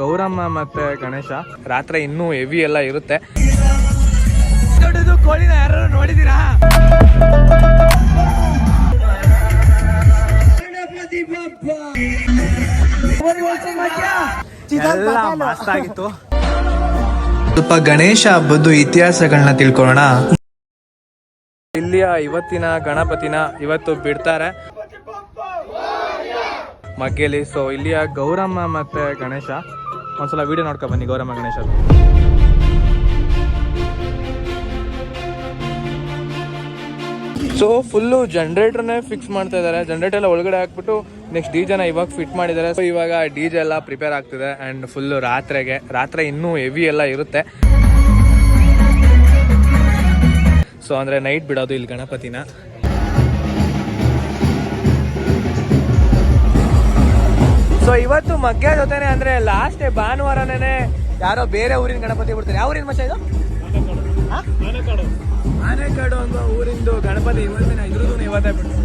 ಗೌರಮ್ಮ ಮತ್ತೆ ಗಣೇಶ. ರಾತ್ರಿ ಇನ್ನೂ ಹೆವಿ ಎಲ್ಲ ಇರುತ್ತೆ. ದೊಡ್ಡದು ಕೋಳಿನ ಯಾರು ನೋಡಿದೀರಾ ಎಲ್ಲ ಮಸ್ತ್ ಆಗಿತ್ತು. ಸ್ವಲ್ಪ ಗಣೇಶ ಹಬ್ಬದ್ದು ಇತಿಹಾಸಗಳನ್ನ ತಿಳ್ಕೊಳ್ಳೋಣ. ಇಲ್ಲಿಯ ಇವತ್ತಿನ ಗಣಪತಿನ ಇವತ್ತು ಬಿಡ್ತಾರೆ. ಮಗ್ಗೇಲಿ ಸೊ ಇಲ್ಲಿಯ ಗೌರಮ್ಮ ಮತ್ತೆ ಗಣೇಶ. ಒಂದ್ಸಲ ವಿಡಿಯೋ ನೋಡ್ಕೊ ಬನ್ನಿ ಗೌರಮ್ಮ ಗಣೇಶ. ಸೊ ಫುಲ್ಲು ಜನ್ರೇಟರ್ನೇ ಫಿಕ್ಸ್ ಮಾಡ್ತಾ ಇದ್ದಾರೆ. ಜನ್ರೇಟರ್ ಎಲ್ಲ ಒಳಗಡೆ ಹಾಕ್ಬಿಟ್ಟು ನೆಕ್ಸ್ಟ್ ಡಿ ಜೆನ ಇವಾಗ ಫಿಟ್ ಮಾಡಿದ್ದಾರೆ. ಸೊ ಇವಾಗ ಡಿ ಜೆ ಎಲ್ಲ ಪ್ರಿಪೇರ್ ಆಗ್ತಿದೆ ಆ್ಯಂಡ್ ಫುಲ್ಲು ರಾತ್ರಿಗೆ. ರಾತ್ರಿ ಇನ್ನೂ ಹೆವಿ ಎಲ್ಲ ಇರುತ್ತೆ. ಸೊ ಅಂದರೆ ನೈಟ್ ಬಿಡೋದು ಇಲ್ಲಿ ಗಣಪತಿನ. ಸೊ ಇವತ್ತು ಮಗ್ಗ ಜೊತೆನೆ ಅಂದ್ರೆ ಲಾಸ್ಟ್ ಭಾನುವಾರನೇ ಯಾರೋ ಬೇರೆ ಊರಿನ ಗಣಪತಿ ಬಿಡ್ತಾರೆ. ಯಾವ ಊರಿನ ಮಚ್ಚ ಇದು? ಆನೆಕಾಡು ಅನ್ನೋ ಊರಿಂದು ಗಣಪತಿ ಇವತ್ತಿನ ಇದ್ರದ್ದು ಇವತ್ತೇ ಬಿಡ್ತಾರೆ.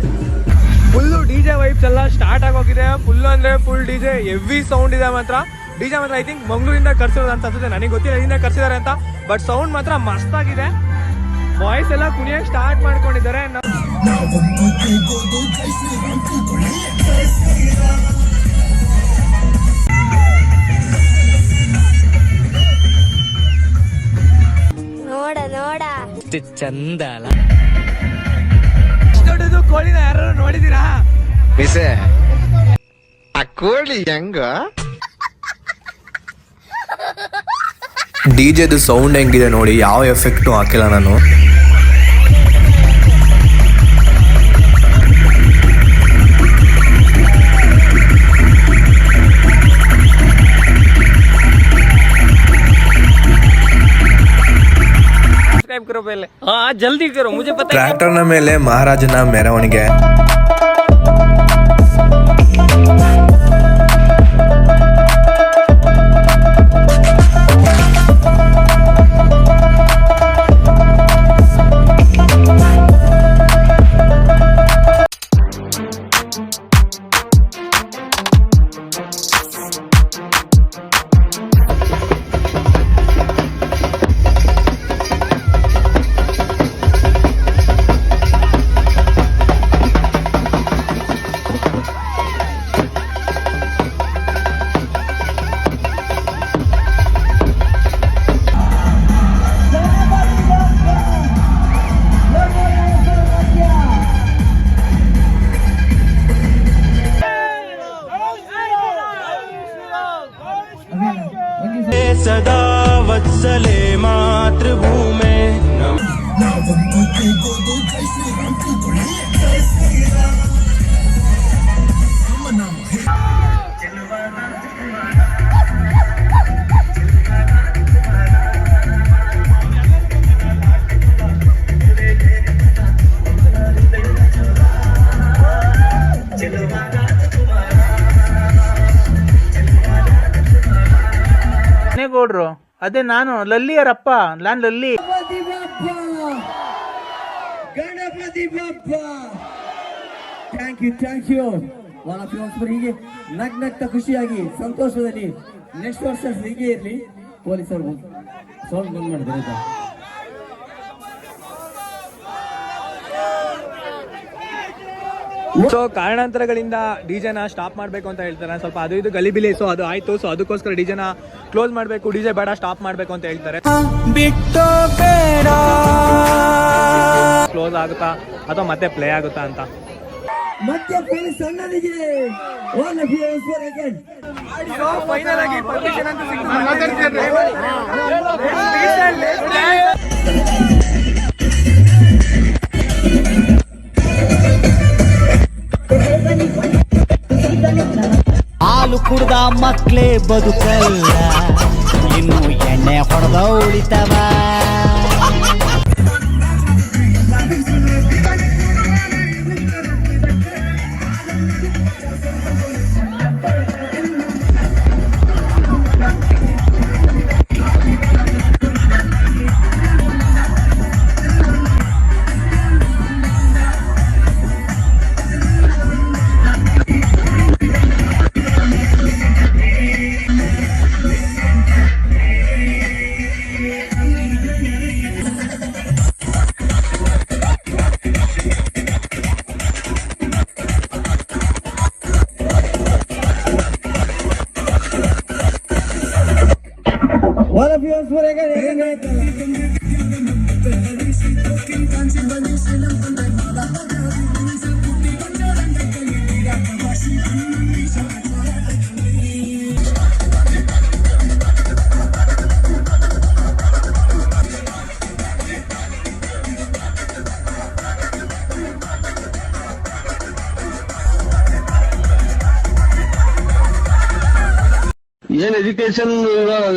ಫುಲ್ಲು ಡಿ ಜೆ ವೈಬ್ಸ್ ಎಲ್ಲ ಸ್ಟಾರ್ಟ್ ಆಗೋಗಿದೆ. ಫುಲ್ ಅಂದ್ರೆ full D J heavy sound ಇದೆ ಮಾತ್ರ. ಡಿ ಜೆ ಮಾತ್ರ ಐ ಥಿಂಕ್ ಮಂಗಳೂರಿಂದ ಕರ್ಸಿರೋದು ಅಂತ ಅನ್ಸುತ್ತೆ. ನನಗೆ ಗೊತ್ತಿಲ್ಲ ಇಲ್ಲಿಂದ ಕರ್ಸಿದ್ದಾರೆ ಅಂತ. ಬಟ್ ಸೌಂಡ್ ಮಾತ್ರ ಮಸ್ತಾಗಿದೆ ವಾಯ್ಸ್ ಎಲ್ಲ ಕುಣಿಯಕ್ಕೆ ಸ್ಟಾರ್ಟ್ ಮಾಡ್ಕೊಂಡಿದ್ದಾರೆ. ನೋಡ ನೋಡ. ಚಂದ ಅಲ್ಲ. ದೊಡ್ಡದು ಕೋಳಿನ ಯಾರು ನೋಡಿದೀರಾ ಬಿಸೆ ಆ ಕೋಳಿ ಹೆಂಗ? ಡಿ ಜೆದು ಸೌಂಡ್ ಹೆಂಗಿದೆ ನೋಡಿ ಯಾವ ಎಫೆಕ್ಟು ಹಾಕಿಲ್ಲ ನಾನು. करो पहले हाँ जल्दी करो मुझे पता है ಟ್ರ್ಯಾಕ್ಟರ್ನ ಮೇಲೆ ಮಹಾರಾಜನ ಮೆರವಣಿಗೆ ಅದೇ ನಾನು, ಲಲ್ಲಿಯರಪ್ಪ, ನಾನ್ Lalli. Ganapati Bappa thank you thank you ಬಹಳ ಹೀಗೆ ನಗ್ ನಗ್ತಾ ಖುಷಿಯಾಗಿ, ಸಂತೋಷದಲ್ಲಿ ನೆಕ್ಸ್ಟ್ ವರ್ಷ ಹೀಗೆ ಇರಲಿ, ಪೊಲೀಸರು ಸೌಂಡ್ ಬಂದ್ ಮಾಡಿದ್ರೆ ಸೊ ಕಾರಣಾಂತರಗಳಿಂದ ಡಿಜೆನ ಸ್ಟಾಪ್ ಮಾಡಬೇಕು ಅಂತ ಹೇಳ್ತಾರೆ. ಸ್ವಲ್ಪ ಅದು ಇದು ಗಲಿಬಿಲಿ ಸೊ ಅದು ಆಯ್ತು. ಸೊ ಅದಕ್ಕೋಸ್ಕರ ಡಿಜೆನ ಕ್ಲೋಸ್ ಮಾಡಬೇಕು. ಡಿಜೆ ಬೇಡ ಸ್ಟಾಪ್ ಮಾಡಬೇಕು ಅಂತ ಹೇಳ್ತಾರೆ. ಕ್ಲೋಸ್ ಆಗುತ್ತಾ ಅಥವಾ ಮತ್ತೆ ಪ್ಲೇ ಆಗುತ್ತಾ ಅಂತ? ಫೈನಲ್ ಆಗಿ ಅಂತೂ ಕುಡ್ದ ಮಕ್ಕಳೇ ಬದುಕಲ್ಲ. ಇನ್ನು ಎಣ್ಣೆ ಹೊಡೆದ ಉಳಿತವ. viewers por acá. ಏನ್ ಎಜುಕೇಶನ್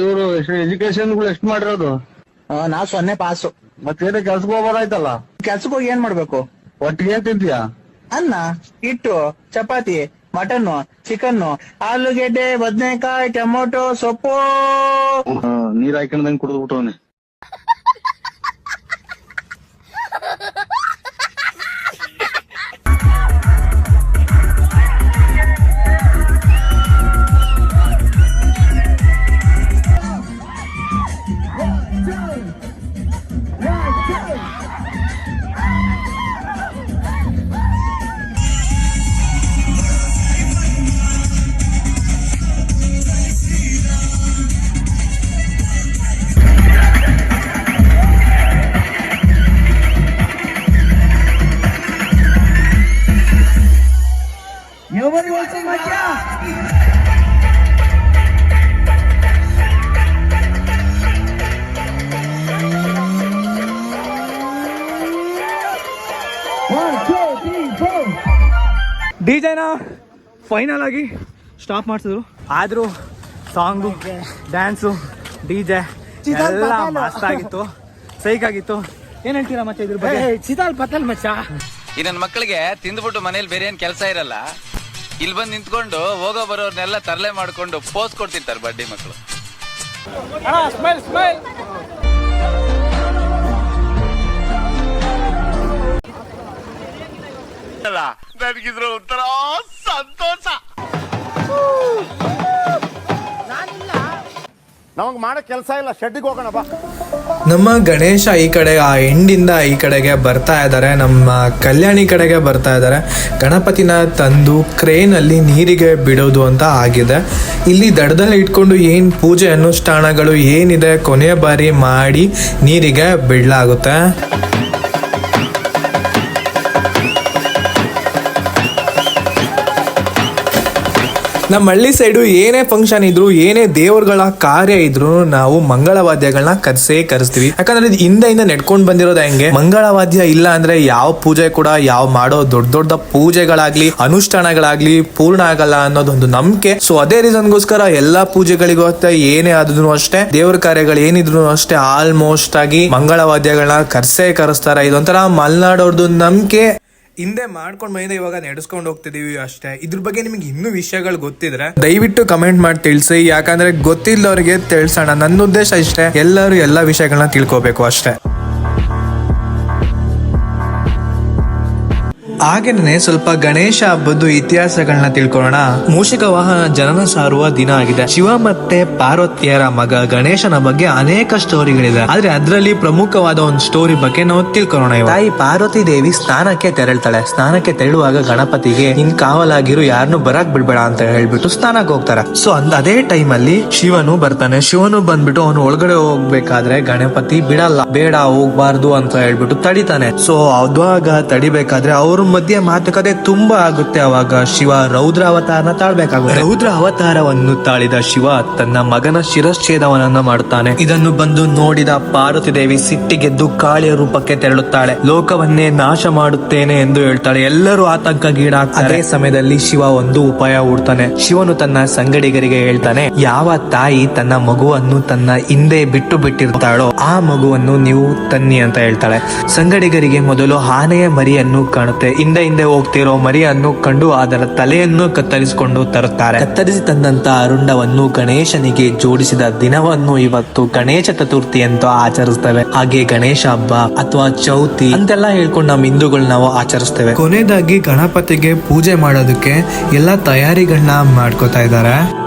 ಇವರು ಎಜುಕೇಶನ್ಗಳು ಎಷ್ಟು ಮಾಡಿರೋದು? ನಾ ಸೊನ್ನೆ ಪಾಸು ಮತ್ತೇನ ಕೆಲ್ಸಕ್ಕೆ ಹೋಗೋದಾಯ್ತಲ್ಲ? ಕೆಲ್ಸಕ್ಕೆ ಹೋಗಿ ಏನ್ ಮಾಡ್ಬೇಕು? ಒಟ್ಟಿಗೆ ಏನ್ ತಿಂತೀಯಾ? ಅನ್ನ ಹಿಟ್ಟು ಚಪಾತಿ ಮಟನ್ ಚಿಕನ್ ಆಲೂಗೆಡ್ಡೆ ಬದನೆಕಾಯಿ ಟೊಮೊಟೊ ಸೊಪ್ಪು. ನೀರ್ ಹಾಕೊಂಡಂಗ್ ಕುಡಿದು ಬಿಟ್ಟವನೆ ಡಿ ಜೆನ ಫೈನಲ್ ಆಗಿ ಸ್ಟಾಪ್ ಮಾಡಿಸಿದ್ರು. ಆದರೂ ಸಾಂಗು ಡ್ಯಾನ್ಸು ಡಿ ಜೆ ಎಲ್ಲ ಮಸ್ತ್ ಆಗಿತ್ತು. ಸೈಕ್ ಆಗಿತ್ತು. ಏನ್ ಹೇಳ್ತೀರಾ ಮತ್ತೆ ಇದ್ರ ಬಗ್ಗೆ? ಚಿತಾಲ್ ಪತಲ್ ಮಚ್ಚ. ಈ ನನ್ನ ಮಕ್ಕಳಿಗೆ ತಿಂದ್ಬಿಟ್ಟು ಮನೇಲಿ ಬೇರೆ ಏನ್ ಕೆಲಸ ಇರಲ್ಲ. ಇಲ್ಲಿ ಬಂದು ನಿಂತ್ಕೊಂಡು ಹೋಗೋ ಬರೋರ್ನೆಲ್ಲ ತರಲೆ ಮಾಡ್ಕೊಂಡು ಪೋಸ್ ಕೊಡ್ತಿರ್ತಾರೆ ಬಡ್ಡಿ ಮಕ್ಕಳು ಸ್ಮೈಲ್ ಸ್ಮೈಲ್ ನನಗಿದ್ರ ಉತ್ತರ ಸಂತೋಷ. ನಮಗೆ ಮಾಡೋ ಕೆಲಸ ಇಲ್ಲ ಶೆಡ್ಡಿಗೆ ಹೋಗೋಣ ಬಾ. ನಮ್ಮ ಗಣೇಶ ಈ ಕಡೆ ಆ ಹೆಂಡಿಂದ ಈ ಕಡೆಗೆ ಬರ್ತಾ ಇದ್ದಾರೆ ನಮ್ಮ ಕಲ್ಯಾಣಿ ಕಡೆಗೆ ಬರ್ತಾ ಇದ್ದಾರೆ ಗಣಪತಿನ ತಂದು ಕ್ರೇನಲ್ಲಿ ನೀರಿಗೆ ಬಿಡೋದು ಅಂತ ಆಗಿದೆ. ಇಲ್ಲಿ ದಡದಲ್ಲಿ ಇಟ್ಕೊಂಡು ಏನು ಪೂಜೆ ಅನುಷ್ಠಾನಗಳು ಏನಿದೆ ಕೊನೆಯ ಬಾರಿ ಮಾಡಿ ನೀರಿಗೆ ಬಿಡಲಾಗುತ್ತೆ. ನಮ್ಮ ಹಳ್ಳಿ ಸೈಡು ಏನೇ ಫಂಕ್ಷನ್ ಇದ್ರು, ಏನೇ ದೇವರುಗಳ ಕಾರ್ಯ ಇದ್ರು ನಾವು ಮಂಗಳವಾದ್ಯಗಳನ್ನ ಕರ್ಸೇ ಕರೆಸ್ತೀವಿ. ಯಾಕಂದ್ರೆ ಹಿಂದ ಇಂದ ನೆಡ್ಕೊಂಡು ಬಂದಿರೋದು ಹೆಂಗೆ? ಮಂಗಳವಾದ್ಯ ಇಲ್ಲ ಅಂದ್ರೆ ಯಾವ ಪೂಜೆ ಕೂಡ, ಯಾವ ಮಾಡೋ ದೊಡ್ಡ ದೊಡ್ಡ ಪೂಜೆಗಳಾಗ್ಲಿ, ಅನುಷ್ಠಾನಗಳಾಗ್ಲಿ ಪೂರ್ಣ ಆಗಲ್ಲ ಅನ್ನೋದೊಂದು ನಂಬಿಕೆ. ಸೊ ಅದೇ ರೀಸನ್ಗೋಸ್ಕರ ಎಲ್ಲಾ ಪೂಜೆಗಳಿಗೂ ಅಷ್ಟೇ, ಏನೇ ಆದ್ರೂ ಅಷ್ಟೇ, ದೇವ್ರ ಕಾರ್ಯಗಳು ಏನಿದ್ರು ಅಷ್ಟೇ ಆಲ್ಮೋಸ್ಟ್ ಆಗಿ ಮಂಗಳವಾದ್ಯಗಳನ್ನ ಕರ್ಸೇ ಕರೆಸ್ತಾರೆ. ಇದೊಂಥರ ಮಲ್ನಾಡೋರ್ದು ನಂಬಿಕೆ. ಹಿಂದೆ ಮಾಡ್ಕೊಂಡು ಮೈದ ಇವಾಗ ನಡೆಸ್ಕೊಂಡು ಹೋಗ್ತಿದೀವಿ ಅಷ್ಟೇ. ಇದ್ರ ಬಗ್ಗೆ ನಿಮ್ಗೆ ಇನ್ನೂ ವಿಷಯಗಳು ಗೊತ್ತಿದ್ರೆ ದಯವಿಟ್ಟು ಕಮೆಂಟ್ ಮಾಡಿ ತಿಳಿಸಿ. ಯಾಕಂದ್ರೆ ಗೊತ್ತಿಲ್ಲದವ್ರಿಗೆ ತಿಳಿಸೋಣ. ನನ್ನ ಉದ್ದೇಶ ಇಷ್ಟೇ. ಎಲ್ಲರೂ ಎಲ್ಲ ವಿಷಯಗಳನ್ನ ತಿಳ್ಕೊಬೇಕು ಅಷ್ಟೇ. ಹಾಗೇನೆ ಸ್ವಲ್ಪ ಗಣೇಶ ಹಬ್ಬದ್ದು ಇತಿಹಾಸಗಳನ್ನ ತಿಳ್ಕೊಳ್ಳೋಣ. ಮೂಷಿಕ ವಾಹನ ಜನನ ಸಾರುವ ದಿನ ಆಗಿದೆ. ಶಿವ ಮತ್ತೆ ಪಾರ್ವತಿಯರ ಮಗ ಗಣೇಶನ ಬಗ್ಗೆ ಅನೇಕ ಸ್ಟೋರಿಗಳಿದೆ. ಆದ್ರೆ ಅದರಲ್ಲಿ ಪ್ರಮುಖವಾದ ಒಂದು ಸ್ಟೋರಿ ಬಗ್ಗೆ ನಾವು ತಿಳ್ಕೊಳ್ಳೋಣ. ತಾಯಿ ಪಾರ್ವತಿ ದೇವಿ ಸ್ನಾನಕ್ಕೆ ತೆರಳ್ತಾಳೆ. ಸ್ನಾನಕ್ಕೆ ತೆರಳುವಾಗ ಗಣಪತಿಗೆ ಇನ್ ಕಾವಲಾಗಿರು ಯಾರನ್ನು ಬರಕ್ ಬಿಡ್ಬೇಡ ಅಂತ ಹೇಳ್ಬಿಟ್ಟು ಸ್ನಾನಕ್ಕೆ ಹೋಗ್ತಾರೆ. ಸೊ, ಅಂದ ಅದೇ ಟೈಮ್ ಅಲ್ಲಿ ಶಿವನು ಬರ್ತಾನೆ. ಶಿವನು ಬಂದ್ಬಿಟ್ಟು ಅವನು ಒಳಗಡೆ ಹೋಗ್ಬೇಕಾದ್ರೆ ಗಣಪತಿ, ಬಿಡಲ್ಲ, ಬೇಡ, ಹೋಗ್ಬಾರ್ದು ಅಂತ ಹೇಳ್ಬಿಟ್ಟು ತಡಿತಾನೆ. ಸೊ ಅದಾಗ ತಡಿಬೇಕಾದ್ರೆ ಅವ್ರ ಮಧ್ಯೆ ಮಾತುಕತೆ ತುಂಬಾ ಆಗುತ್ತೆ. ಅವಾಗ ಶಿವ ರೌದ್ರ ಅವತಾರನ ತಾಳ್ಬೇಕಾಗುತ್ತೆ. ರೌದ್ರ ಅವತಾರವನ್ನು ತಾಳಿದ ಶಿವ ತನ್ನ ಮಗನ ಶಿರಶ್ಛೇದವನನ್ನ ಮಾಡುತ್ತಾನೆ. ಇದನ್ನು ಬಂದು ನೋಡಿದ ಪಾರ್ವತಿ ದೇವಿ ಸಿಟ್ಟಿಗೆದ್ದು ಕಾಳಿಯ ರೂಪಕ್ಕೆ ತೆರಳುತ್ತಾಳೆ. ಲೋಕವನ್ನೇ ನಾಶ ಮಾಡುತ್ತೇನೆ ಎಂದು ಹೇಳ್ತಾಳೆ. ಎಲ್ಲರೂ ಆತಂಕಗೀಡಾಗ್ತಾರೆ. ಅದೇ ಸಮಯದಲ್ಲಿ ಶಿವ ಒಂದು ಉಪಾಯ ಹುಡ್ತಾನೆ. ಶಿವನು ತನ್ನ ಸಂಗಡಿಗರಿಗೆ ಹೇಳ್ತಾನೆ ಯಾವ ತಾಯಿ ತನ್ನ ಮಗುವನ್ನು ತನ್ನ ಹಿಂದೆ ಬಿಟ್ಟು ಬಿಟ್ಟಿರ್ತಾಳೋ ಆ ಮಗುವನ್ನು ನೀವು ತನ್ನಿ ಅಂತ ಹೇಳ್ತಾಳೆ. ಸಂಗಡಿಗರಿಗೆ ಮೊದಲು ಆನೆಯ ಮರಿಯನ್ನು ಕಾಣುತ್ತೆ. ಹಿಂದೆ ಹಿಂದೆ ಹೋಗ್ತಿರೋ ಮರಿಯನ್ನು ಕಂಡು ಅದರ ತಲೆಯನ್ನು ಕತ್ತರಿಸಿಕೊಂಡು ತರುತ್ತಾರೆ. ಕತ್ತರಿಸಿ ತಂದಂತ ಅರುಂಡವನ್ನು ಗಣೇಶನಿಗೆ ಜೋಡಿಸಿದ ದಿನವನ್ನು ಇವತ್ತು ಗಣೇಶ ಚತುರ್ಥಿ ಅಂತ ಆಚರಿಸ್ತೇವೆ. ಹಾಗೆ ಗಣೇಶ ಹಬ್ಬ ಅಥವಾ ಚೌತಿ ಅಂತೆಲ್ಲ ಹೇಳ್ಕೊಂಡು ನಮ್ಮ ಹಿಂದೂಗಳು ನಾವು ಆಚರಿಸ್ತೇವೆ. ಕೊನೆಯದಾಗಿ ಗಣಪತಿಗೆ ಪೂಜೆ ಮಾಡೋದಕ್ಕೆ ಎಲ್ಲ ತಯಾರಿಗಳನ್ನ ಮಾಡ್ಕೋತಾ ಇದ್ದಾರೆ.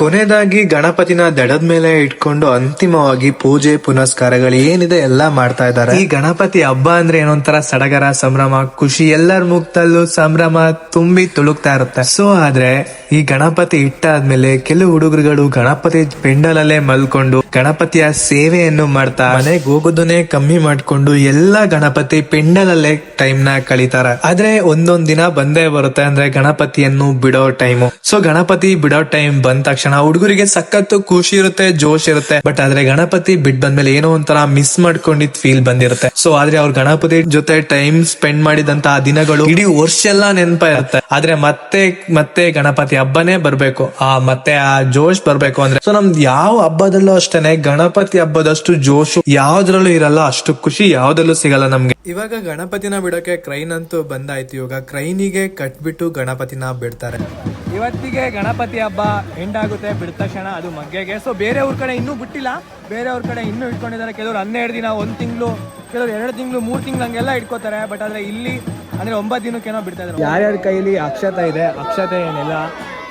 ಕೊನೆಯದಾಗಿ ಗಣಪತಿನ ದಡದ ಮೇಲೆ ಇಟ್ಕೊಂಡು ಅಂತಿಮವಾಗಿ ಪೂಜೆ ಪುನಸ್ಕಾರಗಳು ಏನಿದೆ ಎಲ್ಲಾ ಮಾಡ್ತಾ ಇದ್ದಾರೆ. ಈ ಗಣಪತಿ ಹಬ್ಬ ಅಂದ್ರೆ ಏನೊಂಥರ ಸಡಗರ ಸಂಭ್ರಮ ಖುಷಿ ಎಲ್ಲರ ಮುಖದಲ್ಲೂ ಸಂಭ್ರಮ ತುಂಬಿ ತುಳುಕ್ತಾ ಇರುತ್ತೆ. ಸೊ ಆದ್ರೆ ಈ ಗಣಪತಿ ಇಟ್ಟಾದ್ಮೇಲೆ ಕೆಲವು ಹುಡುಗರುಗಳು ಗಣಪತಿ ಪೆಂಡಲಲ್ಲೇ ಮಲ್ಕೊಂಡು ಗಣಪತಿಯ ಸೇವೆಯನ್ನು ಮಾಡ್ತಾ ಮನೆಗೆ ಹೋಗೋದನ್ನೇ ಕಮ್ಮಿ ಮಾಡ್ಕೊಂಡು ಎಲ್ಲಾ ಗಣಪತಿ ಪೆಂಡಲಲ್ಲೇ ಟೈಮ್ನ ಕಳೀತಾರೆ. ಆದ್ರೆ ಒಂದೊಂದ್ ದಿನ ಬಂದೇ ಬರುತ್ತೆ ಅಂದ್ರೆ ಗಣಪತಿಯನ್ನು ಬಿಡೋ ಟೈಮು ಸೊ ಗಣಪತಿ ಬಿಡೋ ಟೈಮ್ ಬಂದ ತಕ್ಷಣ ಹುಡುಗರಿಗೆ ಸಖತ್ತು ಖುಷಿ ಇರುತ್ತೆ, ಜೋಶ್ ಇರುತ್ತೆ. ಬಟ್ ಆದ್ರೆ ಗಣಪತಿ ಬಿಟ್ ಬಂದ್ಮೇಲೆ ಏನೋ ಒಂಥರ ಮಿಸ್ ಮಾಡ್ಕೊಂಡಿದ್ ಫೀಲ್ ಬಂದಿರುತ್ತೆ. ಸೊ ಆದ್ರೆ ಅವ್ರ ಗಣಪತಿ ಜೊತೆ ಟೈಮ್ ಸ್ಪೆಂಡ್ ಮಾಡಿದಂತ ದಿನಗಳು ಇಡೀ ವರ್ಷ ಎಲ್ಲ ನೆನಪ ಇರುತ್ತೆ. ಆದ್ರೆ ಮತ್ತೆ ಮತ್ತೆ ಗಣಪತಿ ಹಬ್ಬನೇ ಬರ್ಬೇಕು. ಆ, ಮತ್ತೆ ಆ ಜೋಶ್ ಬರ್ಬೇಕು ಅಂದ್ರೆ, ಸೊ ನಮ್ದು ಯಾವ ಹಬ್ಬದಲ್ಲೂ ಅಷ್ಟೇನೆ, ಗಣಪತಿ ಹಬ್ಬದಷ್ಟು ಜೋಶ್ ಯಾವ್ದ್ರಲ್ಲೂ ಇರಲ್ಲ, ಅಷ್ಟು ಖುಷಿ ಯಾವ್ದಲ್ಲೂ ಸಿಗಲ್ಲ ನಮ್ಗೆ. ಇವಾಗ ಗಣಪತಿನ ಬಿಡೋಕೆ ಕ್ರೈನ್ ಅಂತೂ ಬಂದಾಯ್ತು. ಇವಾಗ ಕ್ರೈನಿಗೆ ಕಟ್ಬಿಟ್ಟು ಗಣಪತಿನ ಬಿಡ್ತಾರೆ. ಇವತ್ತಿಗೆ ಗಣಪತಿ ಹಬ್ಬ ಎಂಡ್ ಆಗುತ್ತೆ, ಬಿಡ್ತ ತಕ್ಷಣ ಅದು ಮಗ್ಗೆಗೆ. ಸೊ ಬೇರೆ ಊರ ಕಡೆ ಇನ್ನೂ ಬಿಟ್ಟಿಲ್ಲ. ಬೇರೆ ಊರ್ ಕಡೆ ಇನ್ನೂ ಇಟ್ಕೊಂಡಿದ್ದಾರೆ. ಕೆಲವರು ಹನ್ನೆರಡು ದಿನ, ಒಂದು ತಿಂಗಳು, ಕೆಲವರು ಎರಡು ತಿಂಗಳು, ಮೂರು ತಿಂಗಳು ಹಂಗೆಲ್ಲ ಇಟ್ಕೋತಾರೆ. ಬಟ್ ಆದ್ರೆ ಇಲ್ಲಿ, ಅಂದರೆ ಒಂಬತ್ತು ದಿನಕ್ಕೇನೋ ಬಿಡ್ತಾ ಇದ್ದಾರೆ. ಯಾರ್ಯಾರ ಕೈಲಿ ಅಕ್ಷತೆ ಇದೆ, ಅಕ್ಷತೆ ಏನೆಲ್ಲ,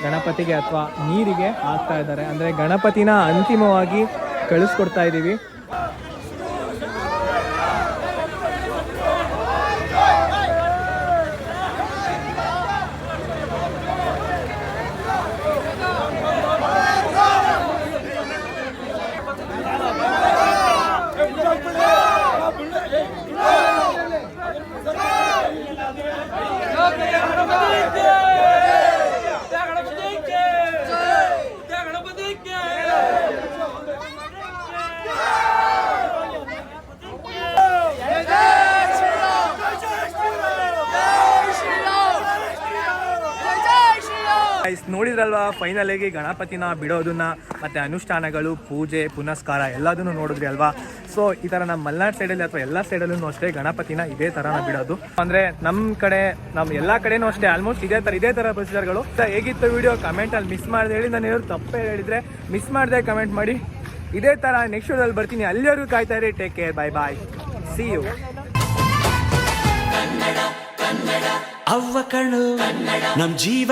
ಗಣಪತಿಗೆ ಅಥವಾ ನೀರಿಗೆ ಹಾಕ್ತಾ ಇದ್ದಾರೆ. ಅಂದರೆ ಗಣಪತಿನ ಅಂತಿಮವಾಗಿ ಕಳಿಸ್ಕೊಡ್ತಾ ಇದ್ದೀವಿ ನೋಡಿದ್ರಲ್ವಾ? ಫೈನಲ್ ಆಗಿ ಗಣಪತಿನ ಬಿಡೋದನ್ನ ಮತ್ತೆ ಅನುಷ್ಠಾನಗಳು ಪೂಜೆ ಪುನಸ್ಕಾರ ಎಲ್ಲದನ್ನು ನೋಡಿದ್ರಿ ಅಲ್ವಾ? ಸೊ, ಈ ತರ ನಮ್ಮ ಮಲ್ನಾಡ್ ಸೈಡಲ್ಲಿ ಅಥವಾ ಎಲ್ಲ ಸೈಡಲ್ಲೂ ಅಷ್ಟೇ ಗಣಪತಿನ ಇದೇ ಥರನ ಬಿಡೋದು. ಅಂದ್ರೆ ನಮ್ಮ ಕಡೆ ನಮ್ಮ ಎಲ್ಲಾ ಕಡೆನೂ ಅಷ್ಟೇ ಆಲ್ಮೋಸ್ಟ್ ಇದೇ ತರ ಇದೇ ತರ ಪ್ರೊಸೀಜರ್ಗಳು ಹೇಗಿತ್ತು ವಿಡಿಯೋ ಕಮೆಂಟ್ ಅಲ್ಲಿ ಮಿಸ್ ಮಾಡ್ದೆ ಹೇಳಿ. ನಾನು ಏನಾದ್ರು ತಪ್ಪೇ ಹೇಳಿದ್ರೆ ಮಿಸ್ ಮಾಡಿದೆ ಕಮೆಂಟ್ ಮಾಡಿ. ಇದೇ ತರ ನೆಕ್ಸ್ಟ್ ವಿಡಿಯೋದಲ್ಲಿ ಬರ್ತೀನಿ. ಅಲ್ಲಿವರೆಗೂ ಕಾಯ್ತಾ ಇರಿ. Take care bye bye see you ಅವ್ವ ಕಣ್ಣು, ನಮ್ ಜೀವ